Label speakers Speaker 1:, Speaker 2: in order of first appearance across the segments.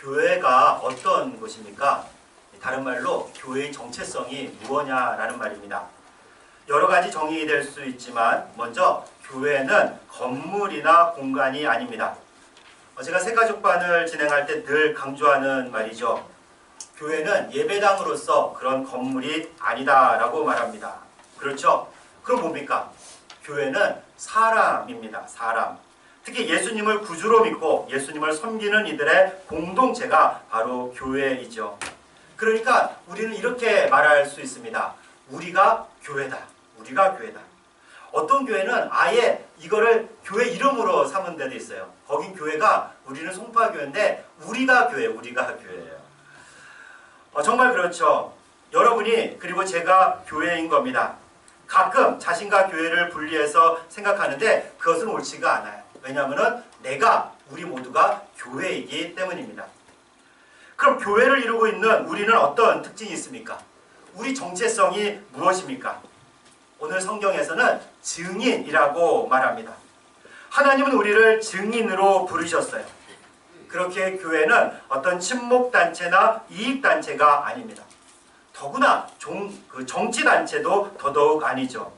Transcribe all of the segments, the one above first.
Speaker 1: 교회가 어떤 곳입니까? 다른 말로 교회의 정체성이 무엇냐라는 말입니다. 여러 가지 정의될 수 있지만 먼저 교회는 건물이나 공간이 아닙니다. 어, 제가 새가족반을 진행할 때 늘 강조하는 말이죠. 교회는 예배당으로서 그런 건물이 아니다라고 말합니다. 그렇죠? 그럼 뭡니까? 교회는 사람입니다. 사람. 특히 예수님을 구주로 믿고 예수님을 섬기는 이들의 공동체가 바로 교회이죠. 그러니까 우리는 이렇게 말할 수 있습니다. 우리가 교회다. 우리가 교회다. 어떤 교회는 아예 이거를 교회 이름으로 삼은 데도 있어요. 거긴 교회가 우리는 송파교회인데 우리가 교회, 우리가 교회예요. 어, 정말 그렇죠. 여러분이 그리고 제가 교회인 겁니다. 가끔 자신과 교회를 분리해서 생각하는데 그것은 옳지가 않아요. 왜냐하면 내가 우리 모두가 교회이기 때문입니다. 그럼 교회를 이루고 있는 우리는 어떤 특징이 있습니까? 우리 정체성이 무엇입니까? 오늘 성경에서는 증인이라고 말합니다. 하나님은 우리를 증인으로 부르셨어요. 그렇게 교회는 어떤 친목단체나 이익단체가 아닙니다. 더구나 종, 그 정치단체도 더더욱 아니죠.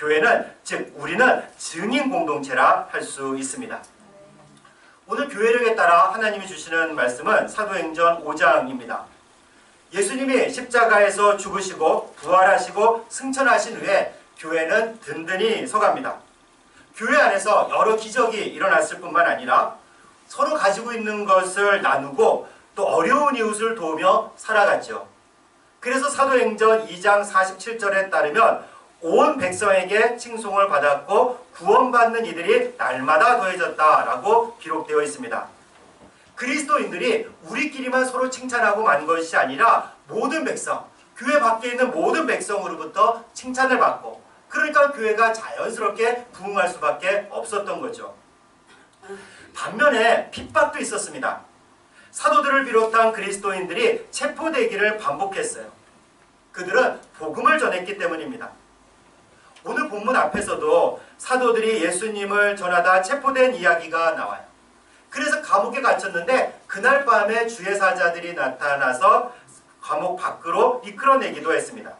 Speaker 1: 교회는 즉 우리는 증인 공동체라 할 수 있습니다. 오늘 교회력에 따라 하나님이 주시는 말씀은 사도행전 5장입니다. 예수님이 십자가에서 죽으시고 부활하시고 승천하신 후에 교회는 든든히 서갑니다. 교회 안에서 여러 기적이 일어났을 뿐만 아니라 서로 가지고 있는 것을 나누고 또 어려운 이웃을 도우며 살아갔죠. 그래서 사도행전 2장 47절에 따르면 온 백성에게 칭송을 받았고 구원받는 이들이 날마다 더해졌다라고 기록되어 있습니다. 그리스도인들이 우리끼리만 서로 칭찬하고 만 것이 아니라 모든 백성, 교회 밖에 있는 모든 백성으로부터 칭찬을 받고 그러니까 교회가 자연스럽게 부흥할 수밖에 없었던 거죠. 반면에 핍박도 있었습니다. 사도들을 비롯한 그리스도인들이 체포되기를 반복했어요. 그들은 복음을 전했기 때문입니다. 오늘 본문 앞에서도 사도들이 예수님을 전하다 체포된 이야기가 나와요. 그래서 감옥에 갇혔는데 그날 밤에 주의 사자들이 나타나서 감옥 밖으로 이끌어내기도 했습니다.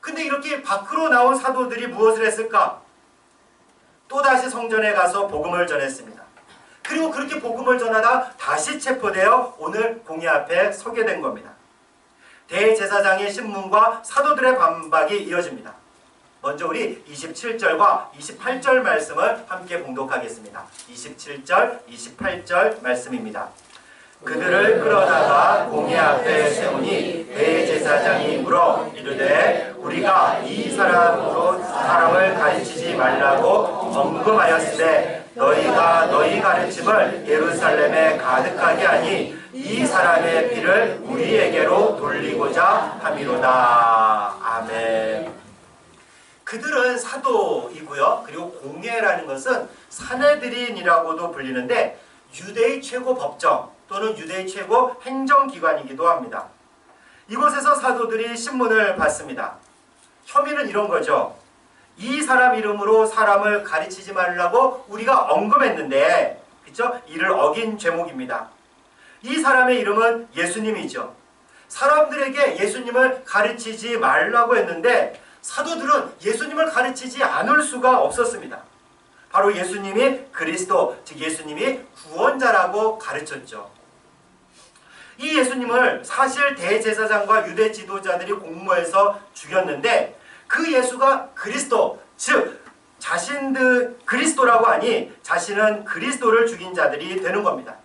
Speaker 1: 근데 이렇게 밖으로 나온 사도들이 무엇을 했을까? 또다시 성전에 가서 복음을 전했습니다. 그리고 그렇게 복음을 전하다 다시 체포되어 오늘 공의 앞에 서게 된 겁니다. 대제사장의 신문과 사도들의 반박이 이어집니다. 먼저 우리 27절과 28절 말씀을 함께 봉독하겠습니다. 27절, 28절 말씀입니다. 그들을 끌어다가 공의 앞에 세우니 대제사장이 물어 이르되 우리가 이 사람으로 사람을 가르치지 말라고 언급하였으되 너희가 너희 가르침을 예루살렘에 가득하게 하니 이 사람의 피를 우리에게로 돌리고자 함이로다. 아멘. 그들은 사도이고요. 그리고 공예라는 것은 사내들인이라고도 불리는데 유대의 최고 법정 또는 유대의 최고 행정기관이기도 합니다. 이곳에서 사도들이 신문을 받습니다. 혐의는 이런 거죠. 이 사람 이름으로 사람을 가르치지 말라고 우리가 언급했는데 그렇죠? 이를 어긴 죄목입니다. 이 사람의 이름은 예수님이죠. 사람들에게 예수님을 가르치지 말라고 했는데 사도들은 예수님을 가르치지 않을 수가 없었습니다. 바로 예수님이 그리스도, 즉 예수님이 구원자라고 가르쳤죠. 이 예수님을 사실 대제사장과 유대 지도자들이 공모해서 죽였는데 그 예수가 그리스도, 즉 자신들 그리스도라고 하니 자신은 그리스도를 죽인 자들이 되는 겁니다.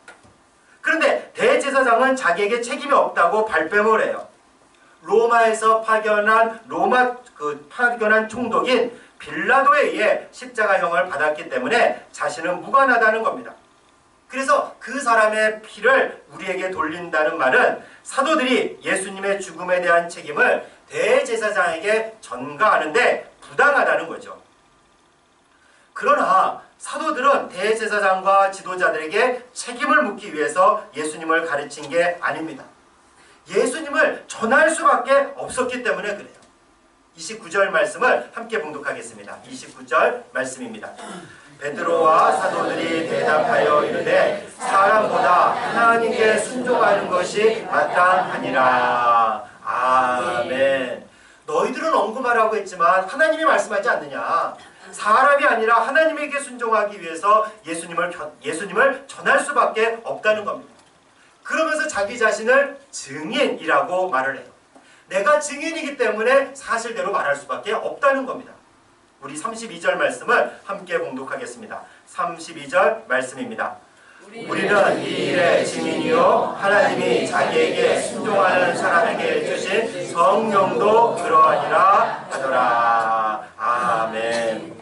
Speaker 1: 그런데 대제사장은 자기에게 책임이 없다고 발뺌을 해요. 로마에서 파견한 로마 그 파견한 총독인 빌라도에 의해 십자가형을 받았기 때문에 자신은 무관하다는 겁니다. 그래서 그 사람의 피를 우리에게 돌린다는 말은 사도들이 예수님의 죽음에 대한 책임을 대제사장에게 전가하는데 부당하다는 거죠. 그러나 사도들은 대제사장과 지도자들에게 책임을 묻기 위해서 예수님을 가르친 게 아닙니다. 예수님을 전할 수밖에 없었기 때문에 그래요. 29절 말씀을 함께 봉독하겠습니다. 29절 말씀입니다. 베드로와 사도들이 대답하여 이르되 사람보다 하나님께 순종하는 것이 마땅하니라. 아멘. 너희들은 언급하라고 했지만 하나님이 말씀하지 않느냐. 사람이 아니라 하나님에게 순종하기 위해서 예수님을 겨- 예수님을 전할 수밖에 없다는 겁니다. 그러면서 자기 자신을 증인이라고 말을 해요. 내가 증인이기 때문에 사실대로 말할 수밖에 없다는 겁니다. 우리 32절 말씀을 함께 봉독하겠습니다. 32절 말씀입니다. 우리는 이 일의 증인이요 하나님이 자기에게 순종하는 사람에게 주신 성령도 그러하니라 하더라. 아멘.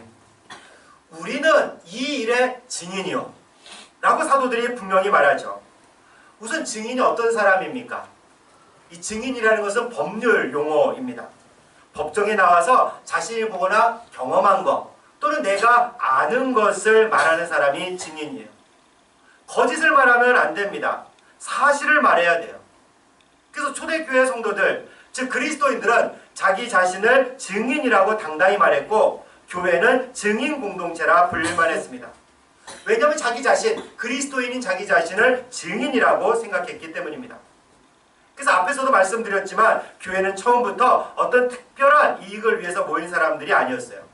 Speaker 1: 우리는 이 일의 증인이요. 라고 사도들이 분명히 말하죠. 우선 증인이 어떤 사람입니까? 이 증인이라는 것은 법률 용어입니다. 법정에 나와서 자신이 보거나 경험한 것 또는 내가 아는 것을 말하는 사람이 증인이에요. 거짓을 말하면 안 됩니다. 사실을 말해야 돼요. 그래서 초대교회 성도들, 즉 그리스도인들은 자기 자신을 증인이라고 당당히 말했고 교회는 증인 공동체라 불릴만 했습니다. 왜냐하면 자기 자신, 그리스도인인 자기 자신을 증인이라고 생각했기 때문입니다. 그래서 앞에서도 말씀드렸지만 교회는 처음부터 어떤 특별한 이익을 위해서 모인 사람들이 아니었어요.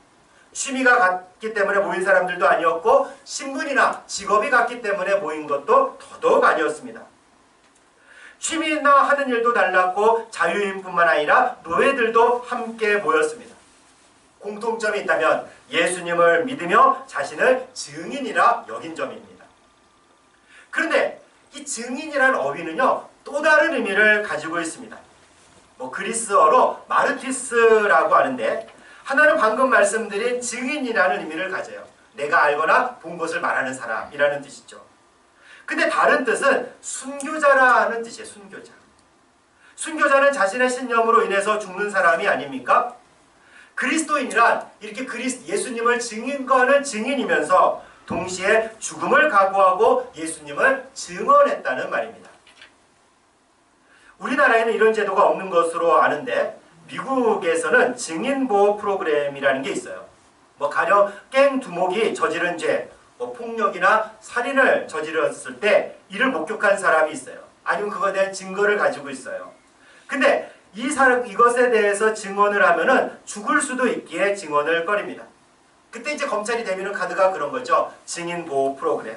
Speaker 1: 취미가 같기 때문에 모인 사람들도 아니었고 신분이나 직업이 같기 때문에 모인 것도 더더욱 아니었습니다. 취미나 하는 일도 달랐고 자유인뿐만 아니라 노예들도 함께 모였습니다. 공통점이 있다면 예수님을 믿으며 자신을 증인이라 여긴 점입니다. 그런데 이 증인이라는 어휘는요 또 다른 의미를 가지고 있습니다. 뭐 그리스어로 마르티스라고 하는데 하나는 방금 말씀드린 증인이라는 의미를 가져요. 내가 알거나 본 것을 말하는 사람이라는 뜻이죠. 근데 다른 뜻은 순교자라는 뜻이에요. 순교자. 순교자는 자신의 신념으로 인해서 죽는 사람이 아닙니까? 그리스도인이란 이렇게 그리스 예수님을 증인거하는 증인이면서 동시에 죽음을 각오하고 예수님을 증언했다는 말입니다. 우리나라에는 이런 제도가 없는 것으로 아는데 미국에서는 증인보호 프로그램이라는 게 있어요. 뭐 가령 깽 두목이 저지른 죄, 뭐 폭력이나 살인을 저질렀을 때 이를 목격한 사람이 있어요. 아니면 그거에 대한 증거를 가지고 있어요. 근데 이 사람 이것에 대해서 증언을 하면은 죽을 수도 있기에 증언을 꺼립니다. 그때 이제 검찰이 대미는 카드가 그런 거죠. 증인 보호 프로그램.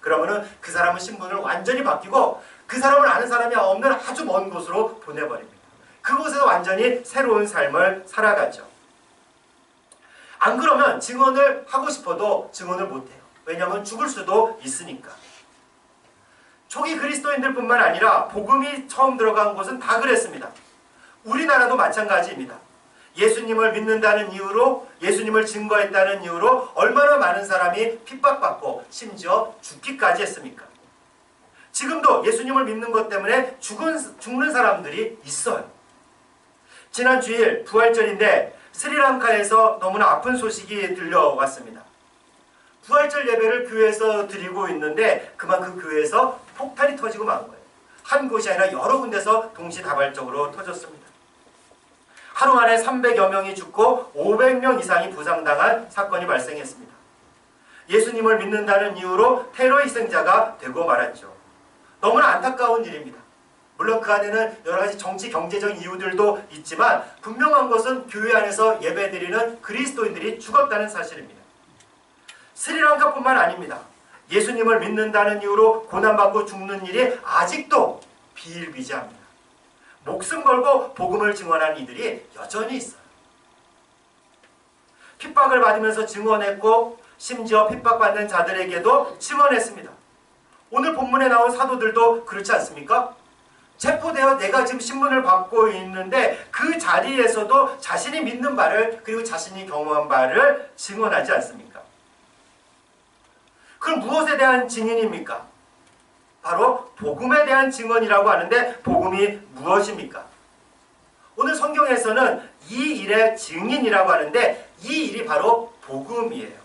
Speaker 1: 그러면은 그 사람은 신분을 완전히 바뀌고 그 사람을 아는 사람이 없는 아주 먼 곳으로 보내버립니다. 그곳에서 완전히 새로운 삶을 살아가죠. 안 그러면 증언을 하고 싶어도 증언을 못해요. 왜냐하면 죽을 수도 있으니까. 초기 그리스도인들뿐만 아니라 복음이 처음 들어간 곳은 다 그랬습니다. 우리나라도 마찬가지입니다. 예수님을 믿는다는 이유로 예수님을 증거했다는 이유로 얼마나 많은 사람이 핍박받고 심지어 죽기까지 했습니까? 지금도 예수님을 믿는 것 때문에 죽은, 죽는 사람들이 있어요. 지난 주일 부활절인데 스리랑카에서 너무나 아픈 소식이 들려왔습니다. 부활절 예배를 교회에서 드리고 있는데 그만 큼 교회에서 폭탄이 터지고 만 거예요. 한 곳이 아니라 여러 군데서 동시다발적으로 터졌습니다. 하루 만에 300여 명이 죽고 500명 이상이 부상당한 사건이 발생했습니다. 예수님을 믿는다는 이유로 테러 희생자가 되고 말았죠. 너무나 안타까운 일입니다. 물론 그 안에는 여러 가지 정치 경제적 이유들도 있지만 분명한 것은 교회 안에서 예배드리는 그리스도인들이 죽었다는 사실입니다. 스리랑카뿐만 아닙니다. 예수님을 믿는다는 이유로 고난받고 죽는 일이 아직도 비일비재합니다. 목숨 걸고 복음을 증언하는 이들이 여전히 있어요. 핍박을 받으면서 증언했고 심지어 핍박받는 자들에게도 증언했습니다. 오늘 본문에 나온 사도들도 그렇지 않습니까? 체포되어 내가 지금 신문을 받고 있는데 그 자리에서도 자신이 믿는 바를 그리고 자신이 경험한 바를 증언하지 않습니까? 그럼 무엇에 대한 증인입니까? 바로 복음에 대한 증언이라고 하는데 복음이 무엇입니까? 오늘 성경에서는 이 일의 증인이라고 하는데 이 일이 바로 복음이에요.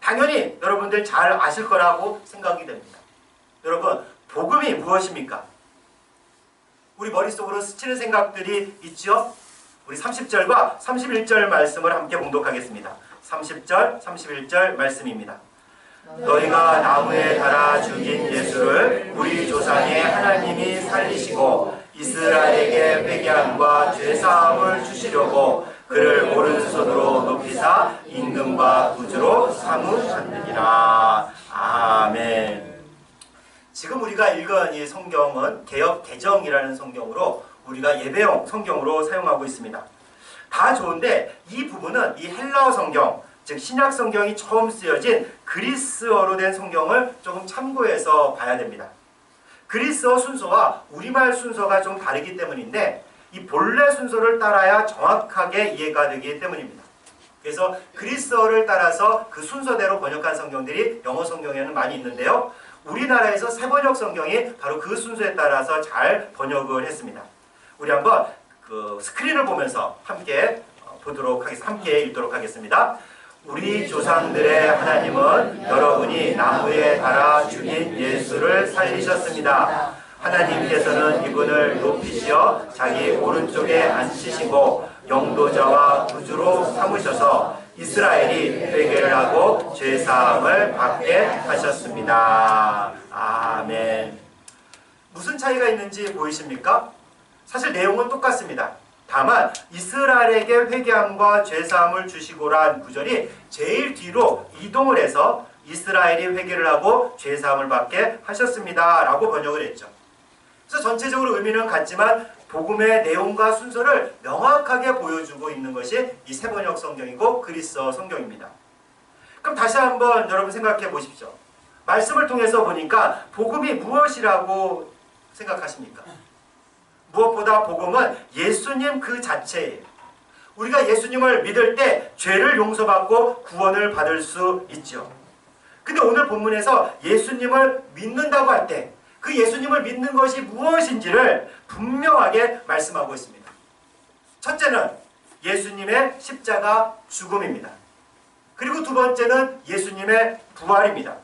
Speaker 1: 당연히 여러분들 잘 아실 거라고 생각이 됩니다. 여러분, 복음이 무엇입니까? 우리 머릿속으로 스치는 생각들이 있죠? 우리 30절과 31절 말씀을 함께 봉독하겠습니다. 30절, 31절 말씀입니다. 너희가 나무에 달아 죽인 예수를 우리 조상의 하나님이 살리시고 이스라엘에게 회개함과 죄사함을 주시려고 그를 오른손으로 높이사 임금과 구주로 삼으셨느니라. 아멘. 지금 우리가 읽은 이 성경은 개혁 개정이라는 성경으로 우리가 예배용 성경으로 사용하고 있습니다. 다 좋은데 이 부분은 이 헬라어 성경, 즉 신약 성경이 처음 쓰여진 그리스어로 된 성경을 조금 참고해서 봐야 됩니다. 그리스어 순서와 우리말 순서가 좀 다르기 때문인데 이 본래 순서를 따라야 정확하게 이해가 되기 때문입니다. 그래서 그리스어를 따라서 그 순서대로 번역한 성경들이 영어 성경에는 많이 있는데요. 우리나라에서 세번역 성경이 바로 그 순서에 따라서 잘 번역을 했습니다. 우리 한번 그 스크린을 보면서 함께 어, 보도록 하겠습니다. 함께 읽도록 하겠습니다. 우리 조상들의 하나님은 여러분이 나무에 달아 죽인 예수를 살리셨습니다. 하나님께서는 이분을 높이시어 자기 오른쪽에 앉히시고 영도자와 구주로 삼으셔서 이스라엘이 회개를 하고 죄 사함을 받게 하셨습니다. 아멘. 무슨 차이가 있는지 보이십니까? 사실 내용은 똑같습니다. 다만 이스라엘에게 회개함과 죄사함을 주시고란 구절이 제일 뒤로 이동을 해서 이스라엘이 회개를 하고 죄사함을 받게 하셨습니다 라고 번역을 했죠. 그래서 전체적으로 의미는 같지만 복음의 내용과 순서를 명확하게 보여주고 있는 것이 이 세 번역 성경이고 그리스어 성경입니다. 그럼 다시 한번 여러분 생각해 보십시오. 말씀을 통해서 보니까 복음이 무엇이라고 생각하십니까? 무엇보다 복음은 예수님 그 자체예요. 우리가 예수님을 믿을 때 죄를 용서받고 구원을 받을 수 있죠. 근데 오늘 본문에서 예수님을 믿는다고 할 때 그 예수님을 믿는 것이 무엇인지를 분명하게 말씀하고 있습니다. 첫째는 예수님의 십자가 죽음입니다. 그리고 두 번째는 예수님의 부활입니다.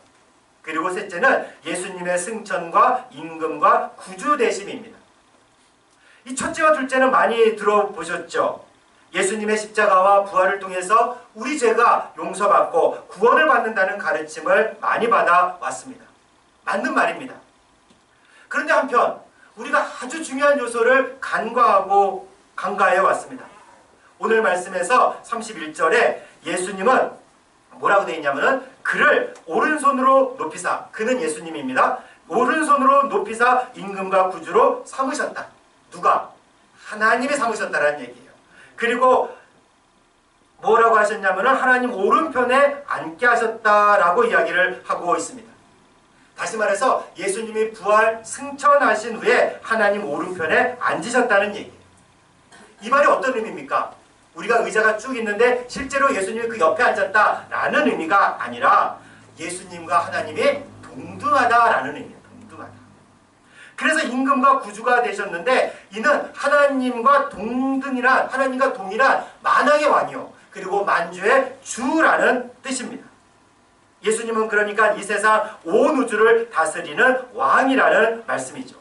Speaker 1: 그리고 셋째는 예수님의 승천과 임금과 구주 되심입니다. 이 첫째와 둘째는 많이 들어보셨죠? 예수님의 십자가와 부활을 통해서 우리 죄가 용서받고 구원을 받는다는 가르침을 많이 받아 왔습니다. 맞는 말입니다. 그런데 한편 우리가 아주 중요한 요소를 간과하고 간과해 왔습니다. 오늘 말씀에서 31절에 예수님은 뭐라고 되어 있냐면은 그를 오른손으로 높이사 그는 예수님입니다. 오른손으로 높이사 임금과 구주로 삼으셨다. 누가? 하나님이 삼으셨다라는 얘기예요. 그리고 뭐라고 하셨냐면은 하나님 오른편에 앉게 하셨다라고 이야기를 하고 있습니다. 다시 말해서 예수님이 부활 승천하신 후에 하나님 오른편에 앉으셨다는 얘기예요. 이 말이 어떤 의미입니까? 우리가 의자가 쭉 있는데 실제로 예수님이 그 옆에 앉았다라는 의미가 아니라 예수님과 하나님이 동등하다라는 의미예요. 그래서 임금과 구주가 되셨는데 이는 하나님과 동등이란 하나님과 동일한 만왕의 왕이요. 그리고 만주의 주라는 뜻입니다. 예수님은 그러니까 이 세상 온 우주를 다스리는 왕이라는 말씀이죠.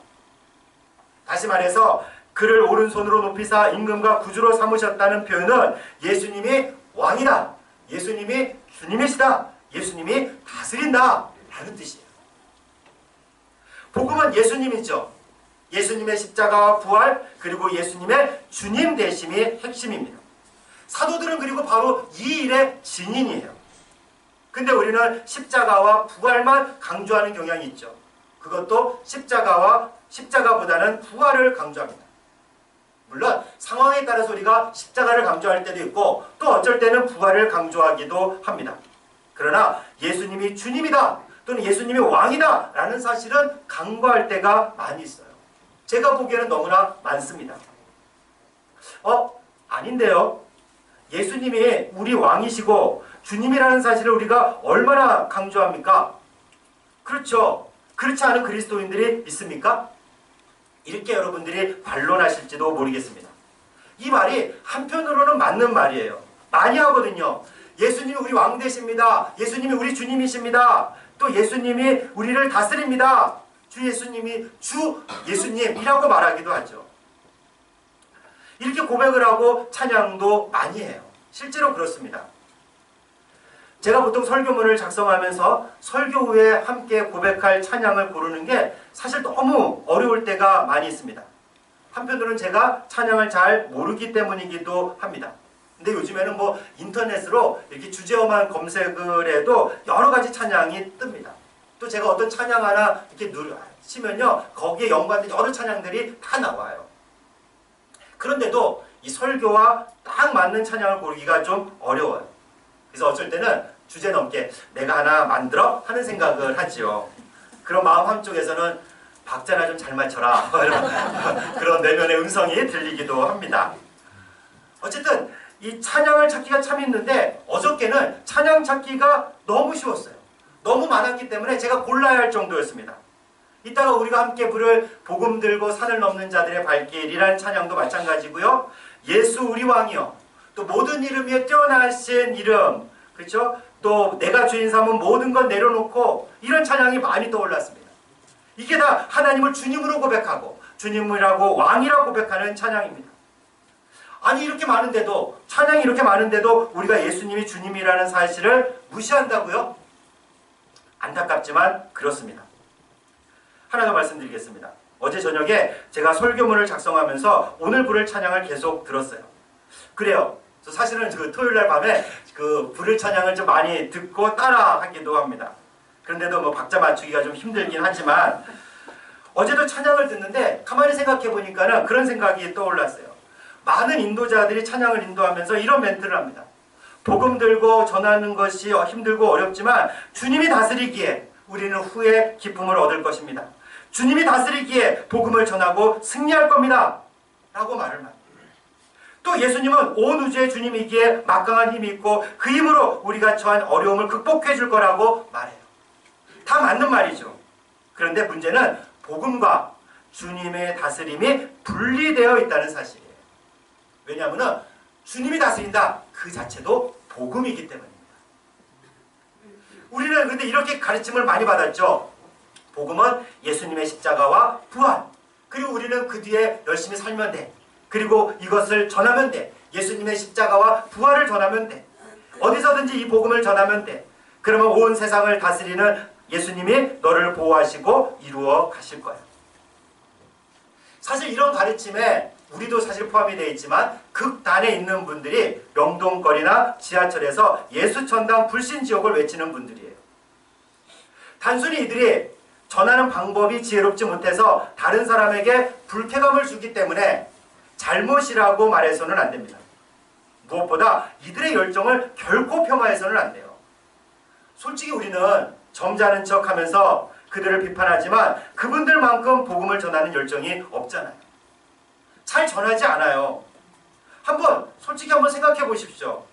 Speaker 1: 다시 말해서 그를 오른손으로 높이사 임금과 구주로 삼으셨다는 표현은 예수님이 왕이다. 예수님이 주님이시다. 예수님이 다스린다. 라는 뜻이에요. 복음은 예수님이죠. 예수님의 십자가와 부활 그리고 예수님의 주님 되심이 핵심입니다. 사도들은 그리고 바로 이 일의 증인이에요. 근데 우리는 십자가와 부활만 강조하는 경향이 있죠. 그것도 십자가와 십자가보다는 부활을 강조합니다. 물론 상황에 따라서 우리가 십자가를 강조할 때도 있고 또 어쩔 때는 부활을 강조하기도 합니다. 그러나 예수님이 주님이다 또는 예수님이 왕이다 라는 사실은 강조할 때가 많이 있어요. 제가 보기에는 너무나 많습니다. 어? 아닌데요. 예수님이 우리 왕이시고 주님이라는 사실을 우리가 얼마나 강조합니까? 그렇죠. 그렇지 않은 그리스도인들이 있습니까? 이렇게 여러분들이 반론하실지도 모르겠습니다. 이 말이 한편으로는 맞는 말이에요. 많이 하거든요. 예수님이 우리 왕 되십니다. 예수님이 우리 주님이십니다. 또 예수님이 우리를 다스립니다. 주 예수님이 주 예수님이라고 말하기도 하죠. 이렇게 고백을 하고 찬양도 많이 해요. 실제로 그렇습니다. 제가 보통 설교문을 작성하면서 설교 후에 함께 고백할 찬양을 고르는 게 사실 너무 어려울 때가 많이 있습니다. 한편으로는 제가 찬양을 잘 모르기 때문이기도 합니다. 근데 요즘에는 뭐 인터넷으로 이렇게 주제어만 검색을 해도 여러 가지 찬양이 뜹니다. 또 제가 어떤 찬양 하나 이렇게 누르 치면요 거기에 연관된 여러 찬양들이 다 나와요. 그런데도 이 설교와 딱 맞는 찬양을 고르기가 좀 어려워요. 그래서 어쩔 때는 주제 넘게 내가 하나 만들어 하는 생각을 하지요. 그런 마음 한쪽에서는 박자나 좀 잘 맞춰라 그런 내면의 음성이 들리기도 합니다. 어쨌든 이 찬양을 찾기가 참 힘든데 어저께는 찬양 찾기가 너무 쉬웠어요. 너무 많았기 때문에 제가 골라야 할 정도였습니다. 이따가 우리가 함께 부를 복음 들고 산을 넘는 자들의 발길이라는 찬양도 마찬가지고요. 예수 우리 왕이요. 또 모든 이름 위에 뛰어나신 이름. 그렇죠? 또 내가 주인 삼은 모든 건 내려놓고 이런 찬양이 많이 떠올랐습니다. 이게 다 하나님을 주님으로 고백하고 주님이라고 왕이라고 고백하는 찬양입니다. 아니 이렇게 많은데도 찬양이 이렇게 많은데도 우리가 예수님이 주님이라는 사실을 무시한다고요? 안타깝지만 그렇습니다. 하나 더 말씀드리겠습니다. 어제 저녁에 제가 설교문을 작성하면서 오늘 부를 찬양을 계속 들었어요. 그래요. 저 사실은 그 토요일 날 밤에 그 부를 찬양을 좀 많이 듣고 따라 하기도 합니다. 그런데도 뭐 박자 맞추기가 좀 힘들긴 하지만 어제도 찬양을 듣는데 가만히 생각해 보니까는 그런 생각이 떠올랐어요. 많은 인도자들이 찬양을 인도하면서 이런 멘트를 합니다. 복음 들고 전하는 것이 힘들고 어렵지만 주님이 다스리기에 우리는 후에 기쁨을 얻을 것입니다. 주님이 다스리기에 복음을 전하고 승리할 겁니다. 라고 말을 합니다. 또 예수님은 온 우주의 주님이기에 막강한 힘이 있고 그 힘으로 우리가 처한 어려움을 극복해 줄 거라고 말해요. 다 맞는 말이죠. 그런데 문제는 복음과 주님의 다스림이 분리되어 있다는 사실이에요. 왜냐하면 주님이 다스린다 그 자체도 복음이기 때문입니다. 우리는 근데 이렇게 가르침을 많이 받았죠. 복음은 예수님의 십자가와 부활. 그리고 우리는 그 뒤에 열심히 살면 돼. 그리고 이것을 전하면 돼. 예수님의 십자가와 부활을 전하면 돼. 어디서든지 이 복음을 전하면 돼. 그러면 온 세상을 다스리는 예수님이 너를 보호하시고 이루어 가실 거야. 사실 이런 가르침에 우리도 사실 포함이 되어 있지만 극단에 있는 분들이 명동거리나 지하철에서 예수천당 불신지옥을 외치는 분들이에요. 단순히 이들이 전하는 방법이 지혜롭지 못해서 다른 사람에게 불쾌감을 주기 때문에 잘못이라고 말해서는 안 됩니다. 무엇보다 이들의 열정을 결코 폄하해서는 안 돼요. 솔직히 우리는 점잖은 척 하면서 그들을 비판하지만 그분들만큼 복음을 전하는 열정이 없잖아요. 잘 전하지 않아요. 한번 솔직히 한번 생각해 보십시오.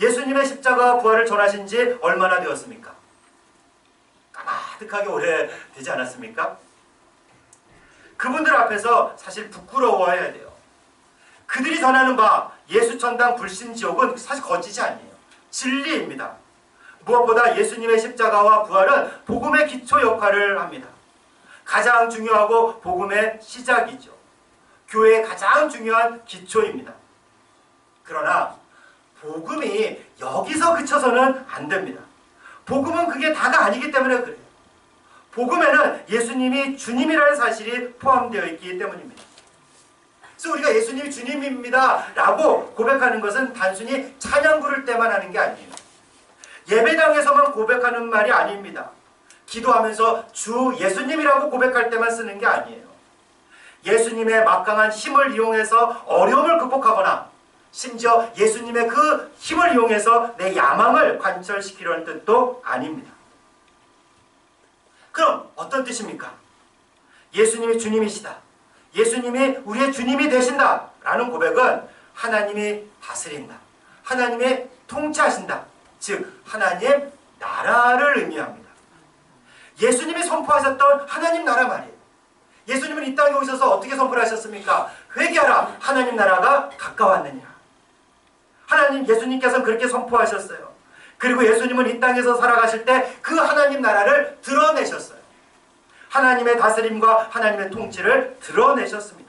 Speaker 1: 예수님의 십자가 부활을 전하신 지 얼마나 되었습니까? 까마득하게 오래 되지 않았습니까? 그분들 앞에서 사실 부끄러워해야 돼요. 그들이 전하는 바 예수천당 불신지옥은 사실 거짓이 아니에요. 진리입니다. 무엇보다 예수님의 십자가와 부활은 복음의 기초 역할을 합니다. 가장 중요하고 복음의 시작이죠. 교회의 가장 중요한 기초입니다. 그러나 복음이 여기서 그쳐서는 안 됩니다. 복음은 그게 다가 아니기 때문에 그래요. 복음에는 예수님이 주님이라는 사실이 포함되어 있기 때문입니다. 그래서 우리가 예수님이 주님입니다 라고 고백하는 것은 단순히 찬양 부를 때만 하는 게 아니에요. 예배당에서만 고백하는 말이 아닙니다. 기도하면서 주 예수님이라고 고백할 때만 쓰는 게 아니에요. 예수님의 막강한 힘을 이용해서 어려움을 극복하거나 심지어 예수님의 그 힘을 이용해서 내 야망을 관철시키려는 뜻도 아닙니다. 그럼 어떤 뜻입니까? 예수님이 주님이시다. 예수님이 우리의 주님이 되신다. 라는 고백은 하나님이 다스린다. 하나님이 통치하신다. 즉 하나님 나라를 의미합니다. 예수님이 선포하셨던 하나님 나라 말이에요. 예수님은 이 땅에 오셔서 어떻게 선포를 하셨습니까? 회개하라 하나님 나라가 가까웠느니라. 하나님 예수님께서는 그렇게 선포하셨어요. 그리고 예수님은 이 땅에서 살아가실 때 그 하나님 나라를 드러내셨어요. 하나님의 다스림과 하나님의 통치를 드러내셨습니다.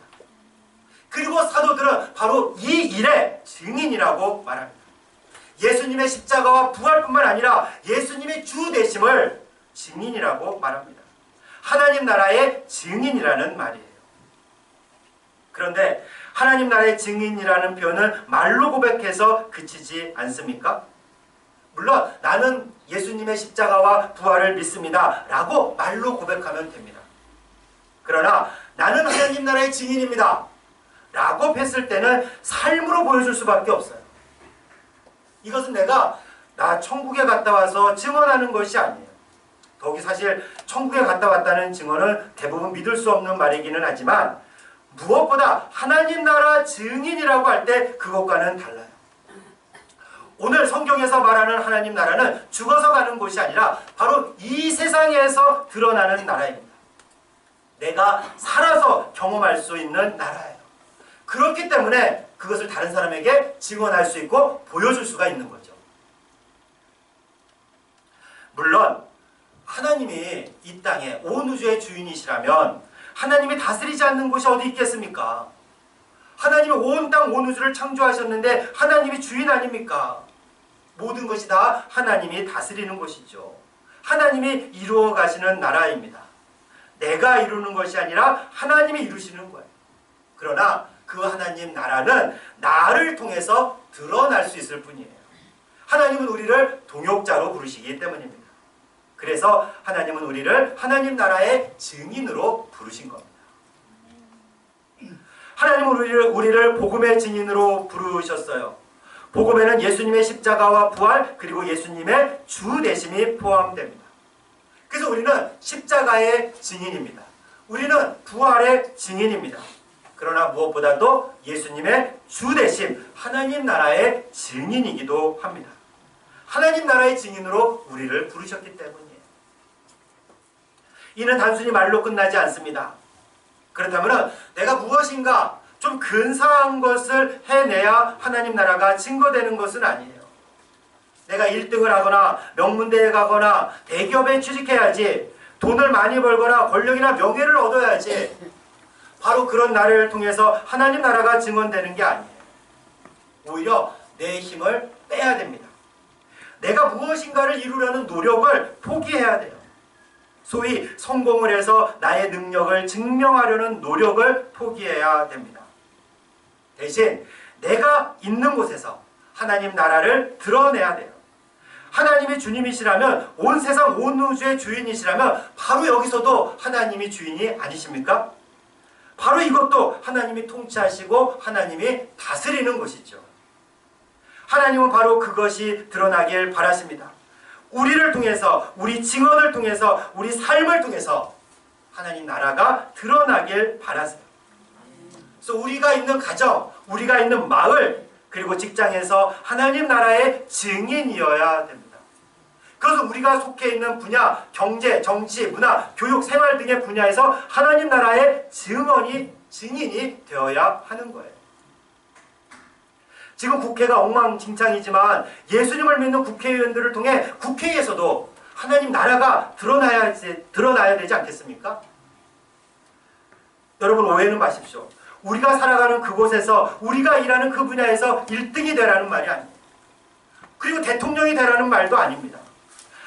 Speaker 1: 그리고 사도들은 바로 이 일의 증인이라고 말합니다. 예수님의 십자가와 부활뿐만 아니라 예수님의 주 되심을 증인이라고 말합니다. 하나님 나라의 증인이라는 말이에요. 그런데 하나님 나라의 증인이라는 표현은 말로 고백해서 그치지 않습니까? 물론 나는 예수님의 십자가와 부활을 믿습니다. 라고 말로 고백하면 됩니다. 그러나 나는 하나님 나라의 증인입니다. 라고 했을 때는 삶으로 보여줄 수밖에 없어요. 이것은 내가 나 천국에 갔다 와서 증언하는 것이 아니에요. 더욱이 사실 천국에 갔다 왔다는 증언은 대부분 믿을 수 없는 말이기는 하지만 무엇보다 하나님 나라 증인이라고 할 때 그것과는 달라요. 오늘 성경에서 말하는 하나님 나라는 죽어서 가는 곳이 아니라 바로 이 세상에서 드러나는 나라입니다. 내가 살아서 경험할 수 있는 나라예요. 그렇기 때문에 그것을 다른 사람에게 증언할 수 있고 보여줄 수가 있는 거죠. 물론 하나님이 이 땅에 온 우주의 주인이시라면 하나님이 다스리지 않는 곳이 어디 있겠습니까? 하나님이 온 땅, 온 우주를 창조하셨는데 하나님이 주인 아닙니까? 모든 것이 다 하나님이 다스리는 것이죠. 하나님이 이루어 가시는 나라입니다. 내가 이루는 것이 아니라 하나님이 이루시는 거예요. 그러나 그 하나님 나라는 나를 통해서 드러날 수 있을 뿐이에요. 하나님은 우리를 동역자로 부르시기 때문입니다. 그래서 하나님은 우리를 하나님 나라의 증인으로 부르신 겁니다. 하나님은 우리를, 우리를 복음의 증인으로 부르셨어요. 복음에는 예수님의 십자가와 부활 그리고 예수님의 주 되심이 포함됩니다. 그래서 우리는 십자가의 증인입니다. 우리는 부활의 증인입니다. 그러나 무엇보다도 예수님의 주 되심 하나님 나라의 증인이기도 합니다. 하나님 나라의 증인으로 우리를 부르셨기 때문이에요. 이는 단순히 말로 끝나지 않습니다. 그렇다면 내가 무엇인가 좀 근사한 것을 해내야 하나님 나라가 증거되는 것은 아니에요. 내가 1등을 하거나 명문대에 가거나 대기업에 취직해야지 돈을 많이 벌거나 권력이나 명예를 얻어야지 바로 그런 나라를 통해서 하나님 나라가 증언되는 게 아니에요. 오히려 내 힘을 빼야 됩니다. 내가 무엇인가를 이루려는 노력을 포기해야 돼요. 소위 성공을 해서 나의 능력을 증명하려는 노력을 포기해야 됩니다. 대신 내가 있는 곳에서 하나님 나라를 드러내야 돼요. 하나님이 주님이시라면 온 세상 온 우주의 주인이시라면 바로 여기서도 하나님이 주인이 아니십니까? 바로 이것도 하나님이 통치하시고 하나님이 다스리는 것이죠. 하나님은 바로 그것이 드러나길 바라십니다. 우리를 통해서 우리 증언을 통해서 우리 삶을 통해서 하나님 나라가 드러나길 바라세요. 그래서 우리가 있는 가정, 우리가 있는 마을, 그리고 직장에서 하나님 나라의 증인이어야 됩니다. 그래서 우리가 속해 있는 분야, 경제, 정치, 문화, 교육, 생활 등의 분야에서 하나님 나라의 증언이, 증인이 되어야 하는 거예요. 지금 국회가 엉망진창이지만 예수님을 믿는 국회의원들을 통해 국회에서도 하나님 나라가 드러나야, 드러나야 되지 않겠습니까? 여러분 오해는 마십시오. 우리가 살아가는 그곳에서 우리가 일하는 그 분야에서 1등이 되라는 말이 아닙니다. 그리고 대통령이 되라는 말도 아닙니다.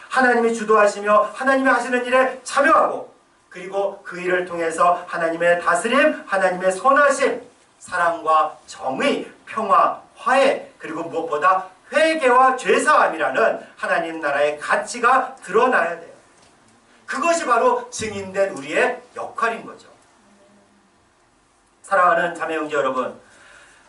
Speaker 1: 하나님이 주도하시며 하나님이 하시는 일에 참여하고 그리고 그 일을 통해서 하나님의 다스림, 하나님의 선하심, 사랑과 정의, 평화, 화해 그리고 무엇보다 회개와 죄사함이라는 하나님 나라의 가치가 드러나야 돼요. 그것이 바로 증인된 우리의 역할인 거죠. 사랑하는 자매 형제 여러분,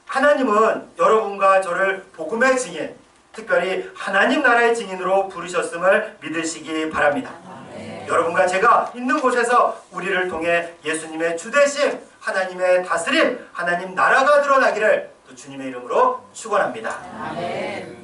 Speaker 1: 하나님은 여러분과 저를 복음의 증인, 특별히 하나님 나라의 증인으로 부르셨음을 믿으시기 바랍니다. 네. 여러분과 제가 있는 곳에서 우리를 통해 예수님의 주대심, 하나님의 다스림, 하나님 나라가 드러나기를 또 주님의 이름으로 축원합니다.
Speaker 2: 아멘.